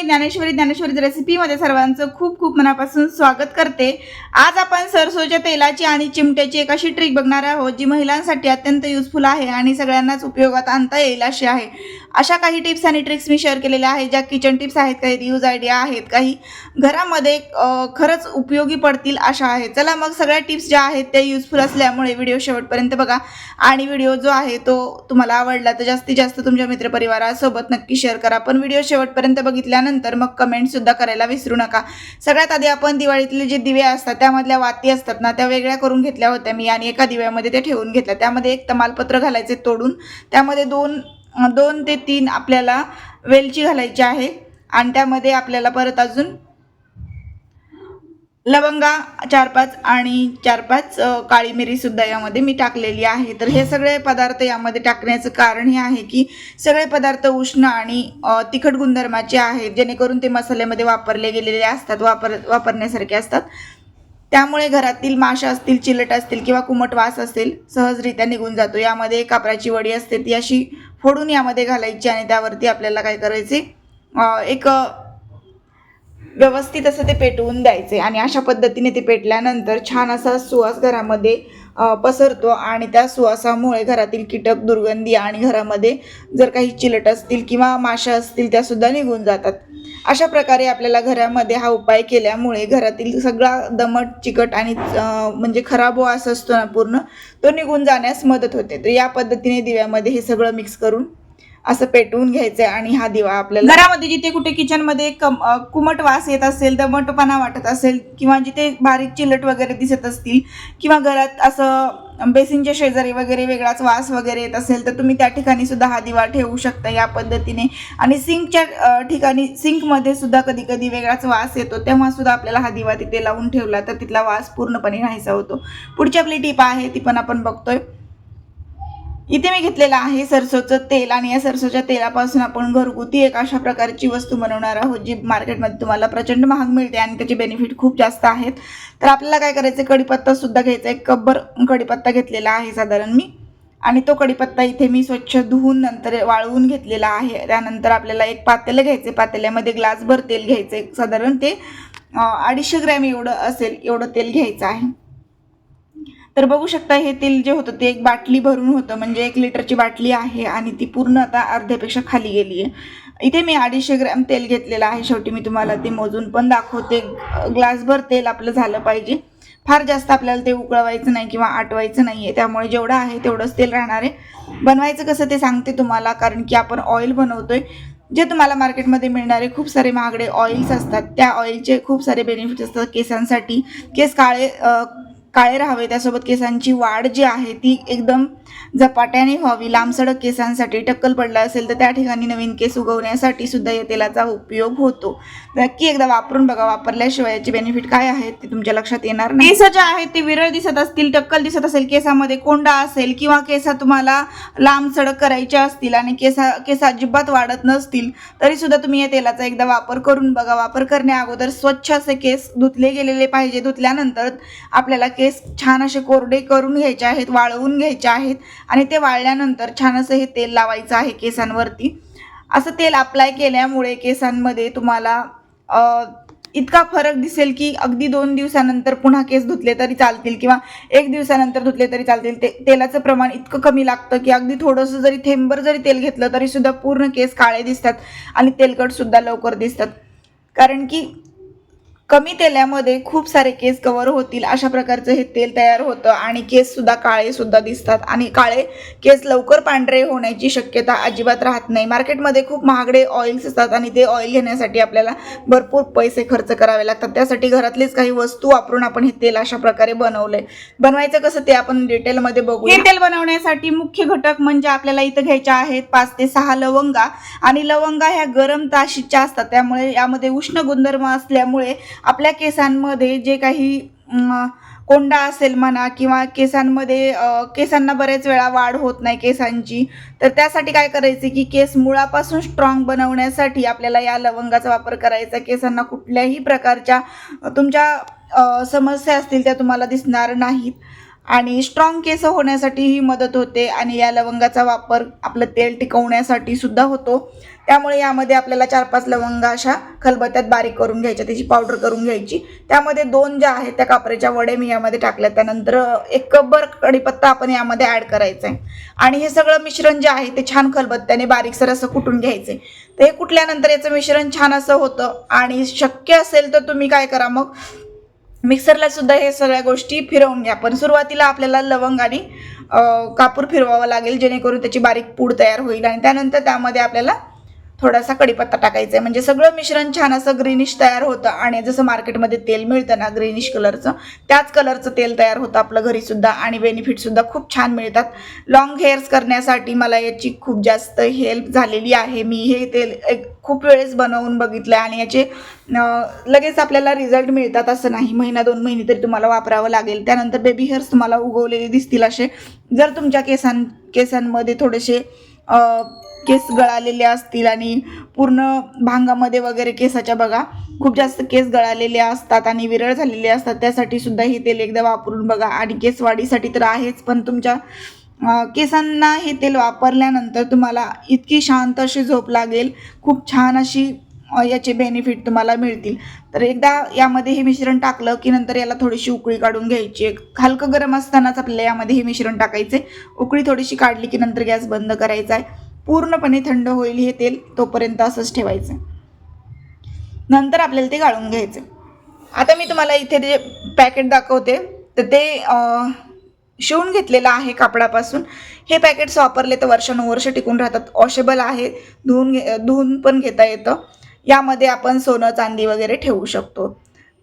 मी ज्ञानेश्वरी ज्ञानेश्वरी रेसिपीमध्ये सर्वांचं खूप खूप मनापासून स्वागत करते. आज आपण सरसोच्या तेलाची आणि चिमट्याची एक अशी ट्रिक बघणार आहोत जी महिलांसाठी अत्यंत युजफुल आहे आणि सगळ्यांनाच उपयोगात आणता येईल अशी आहे. अशा काही टिप्स आणि ट्रिक्स मी शेअर केलेल्या आहेत ज्या किचन टिप्स आहेत काही यूज आयडिया आहेत काही घरामध्ये खरंच उपयोगी पडतील अशा आहेत. चला मग सगळ्या टिप्स ज्या आहेत त्या युजफुल असल्यामुळे व्हिडिओ शेवटपर्यंत बघा. आणि व्हिडिओ जो आहे तो तुम्हाला आवडला तर जास्तीत जास्त तुमच्या मित्रपरिवारासोबत नक्की शेअर करा. पण व्हिडिओ शेवटपर्यंत बघितल्यानंतर मग कमेंटसुद्धा करायला विसरू नका. सगळ्यात आधी आपण दिवाळीतले जे दिवे असतात त्यामधल्या वाती असतात ना त्या वेगळ्या करून घेतल्या होत्या मी आणि एका दिव्यामध्ये ते ठेवून घेतल्या. त्यामध्ये एक तमालपत्र घालायचे तोडून त्यामध्ये दोन दोन ते तीन आपल्याला वेलची घालायची आहे आणि त्यामध्ये आपल्याला परत अजून लवंगा चार पाच आणि चार पाच काळी मिरीसुद्धा यामध्ये मी टाकलेली आहे. तर हे सगळे पदार्थ यामध्ये टाकण्याचं कारण हे आहे की सगळे पदार्थ उष्ण आणि तिखट गुणधर्माचे आहेत. जेणेकरून ते मसाल्यामध्ये वापरले गेलेले असतात वापर वापरण्यासारखे असतात. त्यामुळे घरातील माशा असतील चिलट असतील किंवा कुमट वास असेल सहजरित्या निघून जातो. यामध्ये कापराची वडी असते ती अशी फोडून यामध्ये घालायची आणि त्यावरती आपल्याला काय करायचे एक व्यवस्थित असं ते पेटवून द्यायचे. आणि अशा पद्धतीने ते पेटल्यानंतर छान असा सुवास घरामध्ये पसरतो आणि त्या सुवासामुळे घरातील कीटक दुर्गंधी आणि घरामध्ये जर काही चिलट असतील किंवा माशा असतील त्यासुद्धा निघून जातात. अशा प्रकारे आपल्याला घरामध्ये हा उपाय केल्यामुळे घरातील सगळा दमट चिकट आणि म्हणजे खराब वास असतो ना पूर्ण तो निघून जाण्यास मदत होते. तर या पद्धतीने दिव्यामध्ये हे सगळं मिक्स करून असं पेटवून घ्यायचंय आणि हा दिवा आपल्याला घरामध्ये जिथे कुठे किचनमध्ये कम कुमट वास येत असेल दमटपणा वाटत असेल किंवा जिथे बारीक चिलट वगैरे दिसत असतील किंवा घरात असं बेसिनच्या शेजारी वगैरे वेगळाच वास वगैरे येत असेल तर तुम्ही त्या ठिकाणी सुद्धा हा दिवा ठेवू शकता या पद्धतीने. आणि सिंकच्या ठिकाणी सिंकमध्ये सुद्धा कधी कधी वेगळाच वास येतो तेव्हा सुद्धा आपल्याला हा दिवा तिथे लावून ठेवला तर तिथला वास पूर्णपणे नाहीसा होतो. पुढची आपली टीप आहे ती पण आपण बघतोय. इथे मी घेतलेलं आहे सरसोचं तेल आणि या सरसोच्या तेलापासून आपण घरगुती एक अशा प्रकारची वस्तू बनवणार आहोत जी मार्केटमध्ये तुम्हाला प्रचंड महाग मिळते आणि त्याचे बेनिफिट खूप जास्त आहेत. तर आपल्याला काय करायचं कढीपत्ता सुद्धा घ्यायचा एक कब्बर कढीपत्ता घेतलेला आहे साधारण मी. आणि तो कढीपत्ता इथे मी स्वच्छ धुवून नंतर वाळवून घेतलेला आहे. त्यानंतर आपल्याला एक पातेलं घ्यायचे पातेल्यामध्ये ग्लासभर तेल घ्यायचं एक साधारण ते अडीचशे ग्रॅम एवढं असेल एवढं तेल घ्यायचं आहे. तर बघू शकता हे तेल जे होतं ते एक बाटली भरून होतं. म्हणजे एक लिटरची बाटली आहे आणि ती पूर्ण आता अर्ध्यापेक्षा खाली गेली आहे. इथे मी अडीचशे ग्रॅम तेल घेतलेलं आहे. शेवटी मी तुम्हाला ते मोजून पण दाखवते. ग्लासभर तेल आपलं झालं पाहिजे. फार जास्त आपल्याला ते उकळवायचं नाही किंवा आटवायचं नाही आहे. त्यामुळे जेवढं आहे तेवढंच तेल राहणार आहे. बनवायचं कसं ते सांगते तुम्हाला कारण की आपण ऑइल बनवतोय. जे तुम्हाला मार्केटमध्ये मिळणारे खूप सारे महागडे ऑइल्स असतात. त्या ऑइलचे खूप सारे बेनिफिट्स असतात केसांसाठी. केस काळे काळे राहावे. त्यासोबत केसांची वाढ जी आहे ती एकदम झपाट्याने व्हावी. लांबसडक केसांसाठी टक्कल पडला असेल तर त्या ठिकाणी नवीन केस उगवण्यासाठी सुद्धा या तेलाचा उपयोग होतो. नक्की एकदा वापरून बघा. वापरल्याशिवाय याचे बेनिफिट काय आहेत ते तुमच्या लक्षात येणार नाही. केस जे आहेत ते विरळ दिसत असतील टक्कल दिसत असेल केसामध्ये कोंडा असेल किंवा केसा तुम्हाला लांब सडक असतील आणि केसा केस अजिबात वाढत नसतील तरी सुद्धा तुम्ही या तेलाचा एकदा वापर करून बघा. वापर करण्या अगोदर स्वच्छ असे केस धुतले गेलेले पाहिजे. धुतल्यानंतर आपल्याला केस छान असे कोरडे करून घ्यायचे आहेत वाळवून घ्यायचे आहेत आणि ते वाळल्यानंतर छान असं हे तेल लावायचं आहे केसांवरती. असं तेल अप्लाय केल्यामुळे केसांमध्ये तुम्हाला इतका फरक दिसेल की अगदी दोन दिवसानंतर पुन्हा केस धुतले तरी चालतील किंवा एक दिवसानंतर धुतले तरी चालतील. ते तेलाचं प्रमाण इतकं कमी लागतं की अगदी थोडंसं जरी थेंबर जरी तेल घेतलं तरीसुद्धा पूर्ण केस काळे दिसतात आणि तेलकटसुद्धा लवकर दिसतात. कारण की कमी तेलामध्ये खूप सारे केस कव्हर होतील. अशा प्रकारचं हे तेल तयार होतं आणि केस सुद्धा काळे सुद्धा दिसतात. आणि काळे केस लवकर पांढरे होण्याची शक्यता अजिबात राहत नाही. मार्केटमध्ये खूप महागडे ऑइल्स असतात आणि ते ऑइल घेण्यासाठी आपल्याला भरपूर पैसे खर्च करावे लागतात. त्यासाठी घरातलीच काही वस्तू वापरून आपण हे तेल अशा प्रकारे बनवलंय. बनवायचं कसं ते आपण डिटेलमध्ये बघू हे तेल बनवण्यासाठी मुख्य घटक म्हणजे आपल्याला इथं घ्यायच्या आहेत पाच ते सहा लवंगा. आणि लवंगा ह्या गरम ताशीच्या असतात. त्यामुळे यामध्ये उष्ण गुणधर्म असल्यामुळे आपल्या केसांमध्ये जे काही कोंडा असेल म्हणा किंवा केसांमध्ये केसांना बरेच वेळा वाढ होत नाही केसांची तर त्यासाठी काय करायचे की केस मुळापासून स्ट्रॉंग बनवण्यासाठी आपल्याला या लवंगाचा वापर करायचा. केसांना कुठल्याही प्रकारच्या तुमच्या समस्या असतील त्या तुम्हाला दिसणार नाहीत. आणि स्ट्रॉंग केस होण्यासाठीही मदत होते आणि या लवंगाचा वापर आपलं तेल टिकवण्यासाठी सुद्धा होतो. त्यामुळे यामध्ये आपल्याला चार पाच लवंगा अशा खलबत्त्यात बारीक करून घ्यायच्या त्याची पावडर करून घ्यायची. त्यामध्ये दोन ज्या आहेत त्या कापरेच्या वडे मी यामध्ये टाकल्या. त्यानंतर एक कपभर कढीपत्ता आपण यामध्ये ॲड करायचा आहे आणि हे सगळं मिश्रण जे आहे ते छान खलबत्त्याने बारीकसर असं कुटून घ्यायचं तर हे कुटल्यानंतर याचं मिश्रण छान असं होतं. आणि शक्य असेल तर तुम्ही काय करा मग मिक्सरला सुद्धा हे सगळ्या गोष्टी फिरवून घ्या. पण सुरुवातीला आपल्याला लवंग आणि कापूर फिरवावा लागेल जेणेकरून त्याची बारीक पूड तयार होईल आणि त्यानंतर त्यामध्ये आपल्याला थोडासा कढीपत्ता टाकायचा आहे. म्हणजे सगळं मिश्रण छान असं ग्रीनिश तयार होतं. आणि जसं मार्केटमध्ये तेल मिळतं ना ग्रीनिश कलरचं त्याच कलरचं तेल तयार होतं आपलं घरीसुद्धा आणि बेनिफिटसुद्धा खूप छान मिळतात. लॉंग हेअर्स करण्यासाठी मला याची खूप जास्त हेल्प झालेली आहे. मी हे तेल एक खूप वेळेस बनवून बघितलं आहे आणि याचे लगेच आपल्याला रिझल्ट मिळतात असं नाही. महिना दोन महिने तरी तुम्हाला वापरावं लागेल. त्यानंतर बेबी हेअर्स तुम्हाला उगवलेले दिसतील असे. जर तुमच्या केसां केसांमध्ये थोडेसे केस गळालेले असतील आणि पूर्ण भांगामध्ये वगैरे केसाच्या बघा खूप जास्त केस गळालेले असतात आणि विरळ झालेले असतात. त्यासाठी सुद्धा हे तेल एकदा वापरून बघा. आणि केस वाढीसाठी तर आहेच पण तुमच्या केसांना हे तेल वापरल्यानंतर तुम्हाला इतकी शांत अशी झोप लागेल. खूप छान अशी याचे बेनिफिट तुम्हाला मिळतील. तर एकदा यामध्ये हे मिश्रण टाकलं की नंतर याला थोडीशी उकळी काढून घ्यायची. एक हलकं गरम असतानाच आपल्याला यामध्ये हे मिश्रण टाकायचे. उकळी थोडीशी काढली की नंतर गॅस बंद करायचा आहे. पूर्णपणे थंड होईल हे तेल तोपर्यंत असंच ठेवायचं. नंतर आपल्याला ते गाळून घ्यायचं. आता मी तुम्हाला इथे जे पॅकेट दाखवते तर ते शिवून घेतलेलं आहे कापडापासून. हे पॅकेट्स वापरले तर वर्षानुवर्ष टिकून राहतात. वॉशेबल आहे धुवून घे धुवून पण घेता येतं. यामध्ये आपण सोनं चांदी वगैरे ठेवू शकतो.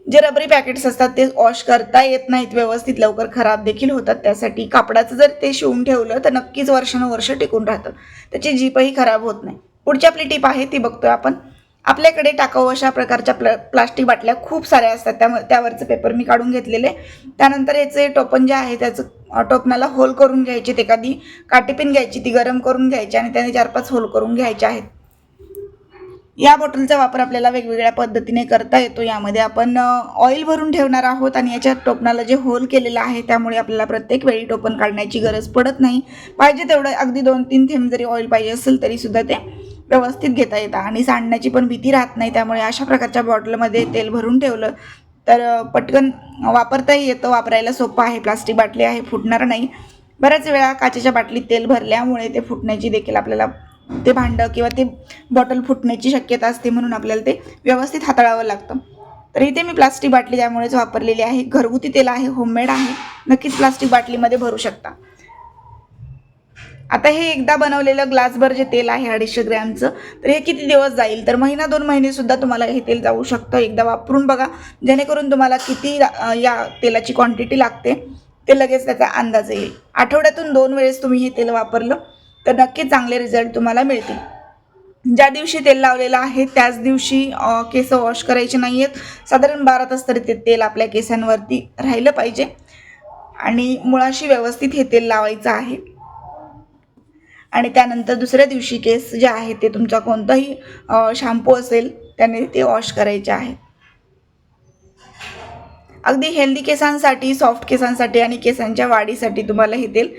जे रबरी पॅकेट्स असतात ते वॉश करता येत नाहीत व्यवस्थित लवकर खराब देखील होतात. त्यासाठी कापडाचं जर ते शिवून ठेवलं तर नक्कीच वर्षानुवर्ष टिकून राहतं. त्याची जीपही खराब होत नाही. पुढची आपली टीप आहे ती बघतोय आपण. आपल्याकडे टाकाऊ अशा प्रकारच्या प्ल प्लास्टिक बाटल्या खूप साऱ्या असतात. त्यामुळे त्यावरचं पेपर मी काढून घेतलेले. त्यानंतर याचे टोपण जे आहे त्याचं टोपणाला होल करून घ्यायचे. ते एखादी काटीपिन घ्यायची ती गरम करून घ्यायची आणि त्याने चार पाच होल करून घ्यायचे आहेत. या बॉटलचा वापर आपल्याला वेगवेगळ्या पद्धतीने करता येतो. यामध्ये आपण ऑइल भरून ठेवणार आहोत आणि याच्या टोपणाला जे होल केलेलं आहे त्यामुळे आपल्याला प्रत्येक वेळी टोपण काढण्याची गरज पडत नाही. पाहिजे तेवढं अगदी दोन तीन थेंब जरी ऑइल पाहिजे असेल तरीसुद्धा ते व्यवस्थित घेता येतं. आणि सांडण्याची पण भीती राहत नाही त्यामुळे अशा प्रकारच्या बॉटलमध्ये तेल भरून ठेवलं तर पटकन वापरताही येतं. वापरायला सोपं आहे. प्लास्टिक बाटली आहे फुटणार नाही. बऱ्याच वेळा काचेच्या बाटलीत तेल भरल्यामुळे ते फुटण्याची देखील आपल्याला ते भांडं किंवा ते बॉटल फुटण्याची शक्यता असते म्हणून आपल्याला ते व्यवस्थित हाताळावं लागतं. तर इथे मी प्लास्टिक बाटली त्यामुळेच वापरलेली आहे. घरगुती तेल आहे होममेड आहे. नक्कीच प्लास्टिक बाटलीमध्ये भरू शकता. आता हे एकदा बनवलेलं ग्लासभर जे तेल आहे अडीचशे ग्रॅमचं तर हे किती दिवस जाईल? तर महिना दोन महिनेसुद्धा तुम्हाला हे तेल जाऊ शकतं. एकदा वापरून बघा. जेणेकरून तुम्हाला किती या तेलाची क्वांटिटी लागते ते लगेच त्याचा अंदाज येईल. आठवड्यातून दोन वेळेस तुम्ही हे तेल वापरलं तर नक्कीच चांगले रिझल्ट तुम्हाला मिळतील. ज्या दिवशी तेल लावलेलं आहे त्याच दिवशी केस वॉश करायचे नाही आहेत साधारण बारा तास तरी ते तेल आपल्या केसांवरती राहिलं पाहिजे. आणि मुळाशी व्यवस्थित हे तेल लावायचं आहे. आणि त्यानंतर दुसऱ्या दिवशी केस जे आहे ते तुमचा कोणताही शॅम्पू असेल त्याने ते वॉश करायचे आहे. अगदी हेल्दी केसांसाठी सॉफ्ट केसांसाठी आणि केसांच्या वाढीसाठी तुम्हाला हे तेल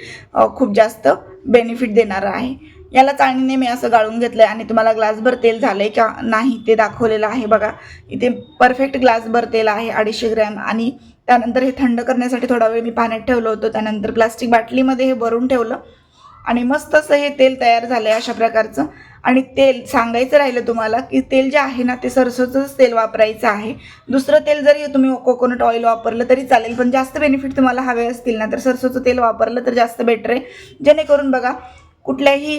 खूप जास्त बेनिफिट देणारं आहे. याला चाळणीने मी असं गाळून घेतलं आहे आणि तुम्हाला ग्लासभर तेल झालं आहे का नाही ते दाखवलेलं आहे बघा. इथे परफेक्ट ग्लासभर तेल आहे अडीचशे ग्रॅम. आणि त्यानंतर हे थंड करण्यासाठी थोडा वेळ मी पाण्यात ठेवलं होतं. त्यानंतर प्लास्टिक बाटलीमध्ये हे भरून ठेवलं. आणि मस्त असं हे तेल तयार झालं आहे अशा प्रकारचं. आणि तेल सांगायचं राहिलं तुम्हाला की तेल जे आहे ना ते सरसोचंच तेल वापरायचं आहे. दुसरं तेल जरी तुम्ही कोकोनट ऑइल वापरलं तरी चालेल पण जास्त बेनिफिट तुम्हाला हवे असतील ना तर सरसोचं तेल वापरलं तर जास्त बेटर आहे. जेणेकरून बघा कुठल्याही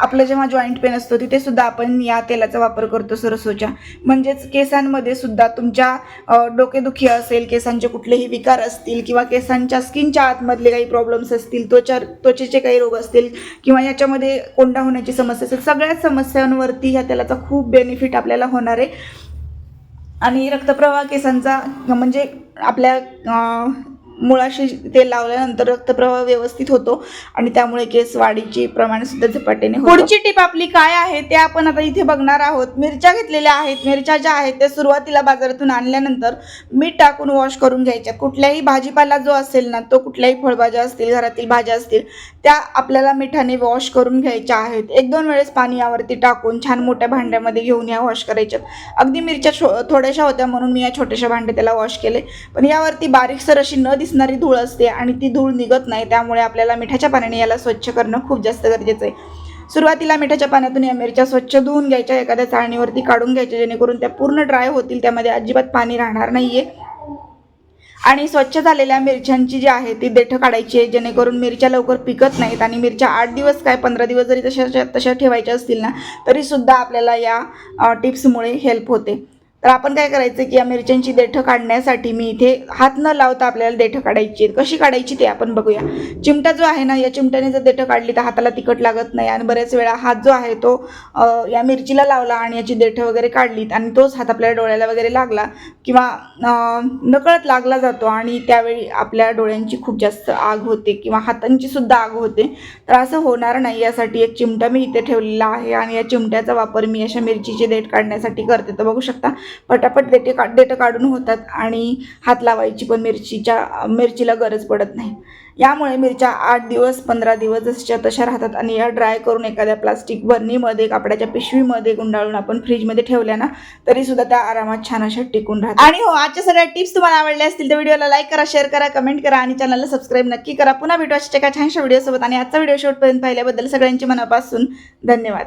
आपलं जेव्हा जॉईंट पेन असतो तिथे सुद्धा आपण या तेलाचा वापर करतो सरसोच्या. म्हणजेच केसांमध्ये सुद्धा तुमच्या डोकेदुखी असेल केसांचे कुठलेही विकार असतील किंवा केसांच्या स्किनच्या आतमधले काही प्रॉब्लेम्स असतील त्वचा त्वचेचे काही रोग असतील किंवा याच्यामध्ये कोंडा होण्याची समस्या असेल सगळ्याच समस्यांवरती ह्या तेलाचा खूप बेनिफिट आपल्याला होणार आहे. आणि रक्तप्रवाह केसांचा म्हणजे आपल्या मुळाशी तेल लावल्यानंतर रक्तप्रवाह व्यवस्थित होतो आणि त्यामुळे केस वाढीचे प्रमाण सुद्धा झपाट्याने पुढची टीप आपली काय आहे ते आपण आता इथे बघणार आहोत. मिरच्या घेतलेल्या आहेत. मिरच्या ज्या आहेत त्या सुरुवातीला बाजारातून आणल्यानंतर मीठ टाकून वॉश करून घ्यायच्या. कुठल्याही भाजीपाला जो असेल ना तो कुठल्याही फळभाज्या असतील घरातील भाज्या असतील त्या आपल्याला मिठाने वॉश करून घ्यायच्या आहेत. एक दोन वेळेस पाणी यावरती टाकून छान मोठ्या भांड्यामध्ये घेऊन या वॉश करायच्या. अगदी मिरच्या छो थोड्याशा होत्या म्हणून मी या छोट्याशा भांडे त्याला वॉश केले. पण यावरती बारीकसर अशी न दिसणारी धूळ असते आणि ती धूळ निघत नाही त्यामुळे आपल्याला मिठाच्या पाण्याने याला स्वच्छ करणं खूप जास्त गरजेचं आहे. सुरुवातीला मिठाच्या पाण्यातून या मिरच्या स्वच्छ धुवून घ्यायच्या एखाद्या चाळणीवरती काढून घ्यायच्या जेणेकरून त्या पूर्ण ड्राय होतील त्यामध्ये अजिबात पाणी राहणार नाही आहे आणि स्वच्छ झालेल्या मिरच्यांची जी आहे ती देठं काढायची आहे जेणेकरून मिरच्या लवकर पिकत नाहीत आणि मिरच्या आठ दिवस काय पंधरा दिवस जरी तशा तशा ठेवायच्या असतील ना तरीसुद्धा आपल्याला या टिप्समुळे हेल्प होते. तर आपण काय करायचं की या मिरच्यांची देठं काढण्यासाठी मी इथे हात न लावता आपल्याला देठं काढायची आहेत. कशी काढायची ते आपण बघूया. चिमटा जो आहे ना या चिमट्याने जर देठं काढली तर हाताला तिखट लागत नाही आणि बऱ्याच वेळा हात जो आहे तो या मिरचीला लावला आणि याची देठं वगैरे काढलीत आणि तोच हात आपल्या डोळ्याला वगैरे लागला किंवा नकळत लागला जातो आणि त्यावेळी आपल्या डोळ्यांची खूप जास्त आग होते किंवा हातांची सुद्धा आग होते. तर असं होणार नाही. यासाठी एक चिमटा मी इथे ठेवलेला आहे आणि या चिमट्याचा वापर मी अशा मिरचीचे देठ काढण्यासाठी करते. तर बघू शकता पटापट देटे का देठं काढून होतात आणि हात लावायची पण मिरचीच्या मिरचीला गरज पडत नाही. यामुळे मिरच्या आठ दिवस पंधरा दिवस जसच्या तशा राहतात आणि या ड्राय करून एखाद्या प्लास्टिक बर्नीमध्ये कापडाच्या पिशवीमध्ये गुंडाळून आपण फ्रीजमध्ये ठेवल्या ना तरीसुद्धा त्या आरामात छान अशा टिकून राहतात. आणि हो आजच्या सगळ्या टिप्स तुम्हाला आवडल्या असतील तर व्हिडिओला लाईक करा शेअर करा कमेंट करा आणि चॅनलला सबस्क्राईब नक्की करा. पुन्हा भेटू अशा एका छानशा व्हिडिओसोबत आणि आजचा व्हिडिओ शेवटपर्यंत पाहिल्याबद्दल सगळ्यांची मनापासून धन्यवाद.